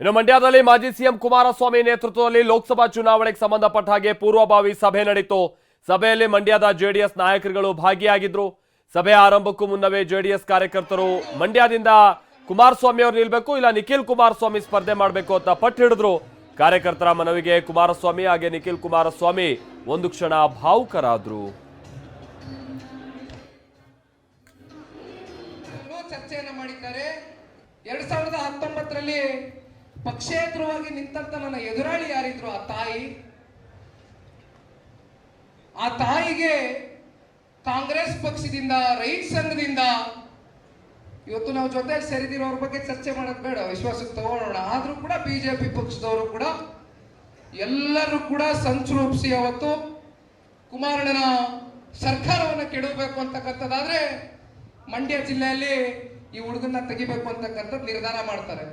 ಇನ್ನು ಮಂಡ್ಯದಲ್ಲಿ ಮಾಜಿ ಸಿಎಂ ಕುಮಾರಸ್ವಾಮಿ ನೇತೃತ್ವದಲ್ಲಿ ಲೋಕಸಭಾ ಚುನಾವಣೆಗೆ ಸಂಬಂಧಪಟ್ಟ ಹಾಗೆ ಪೂರ್ವಭಾವಿ ಸಭೆ ನಡೆಯಿತು ಸಭೆಯಲ್ಲಿ ಮಂಡ್ಯದ ಜೆಡಿಎಸ್ ನಾಯಕರುಗಳು ಭಾಗಿಯಾಗಿದ್ರು. ಸಭೆ ಆರಂಭಕ್ಕೂ ಮುನ್ನವೇ ಜೆಡಿಎಸ್ ಕಾರ್ಯಕರ್ತರು ಮಂಡ್ಯದಿಂದ ಕುಮಾರಸ್ವಾಮಿ ಅವರು ನಿಲ್ಬೇಕು, ಇಲ್ಲ ನಿಖಿಲ್ ಕುಮಾರಸ್ವಾಮಿ ಸ್ಪರ್ಧೆ ಮಾಡಬೇಕು ಅಂತ ಪಟ್ಟು ಹಿಡಿದ್ರು. ಕಾರ್ಯಕರ್ತರ ಮನವಿಗೆ ಕುಮಾರಸ್ವಾಮಿ ಹಾಗೆ ನಿಖಿಲ್ ಕುಮಾರಸ್ವಾಮಿ ಒಂದು ಕ್ಷಣ ಭಾವುಕರಾದ್ರು. ಚರ್ಚೆಯನ್ನು ಮಾಡಿದ್ದಾರೆ. ಎರಡ್ ಸಾವಿರದ ಹತ್ತೊಂಬತ್ತರಲ್ಲಿ ಪಕ್ಷೇತರವಾಗಿ ನಿಂತಂತ ನನ್ನ ಎದುರಾಳಿ ಯಾರಿದ್ರು? ಆ ತಾಯಿ. ಆ ತಾಯಿಗೆ ಕಾಂಗ್ರೆಸ್ ಪಕ್ಷದಿಂದ ರೈತ ಸಂಘದಿಂದ ಇವತ್ತು ನಾವು ಜೊತೆ ಸೇರಿದಿರೋರ ಬಗ್ಗೆ ಚರ್ಚೆ ಮಾಡೋದು ಬೇಡ ವಿಶ್ವಾಸಕ್ಕೆ ತಗೊಳ್ಳೋಣ. ಆದರೂ ಕೂಡ ಬಿಜೆಪಿ ಪಕ್ಷದವರು ಕೂಡ ಎಲ್ಲರೂ ಕೂಡ ಸಂಚು ರೂಪಿಸಿ ಅವತ್ತು ಕುಮಾರಣ್ಣನ ಸರ್ಕಾರವನ್ನು ಕೆಡಬೇಕು ಅಂತಕ್ಕಂಥದ್ದಾದ್ರೆ ಮಂಡ್ಯ ಜಿಲ್ಲೆಯಲ್ಲಿ ಈ ಹುಡುಗನ್ನ ತೆಗಿಬೇಕು ಅಂತಕ್ಕಂಥದ್ದು ನಿರ್ಧಾರ ಮಾಡ್ತಾರೆ.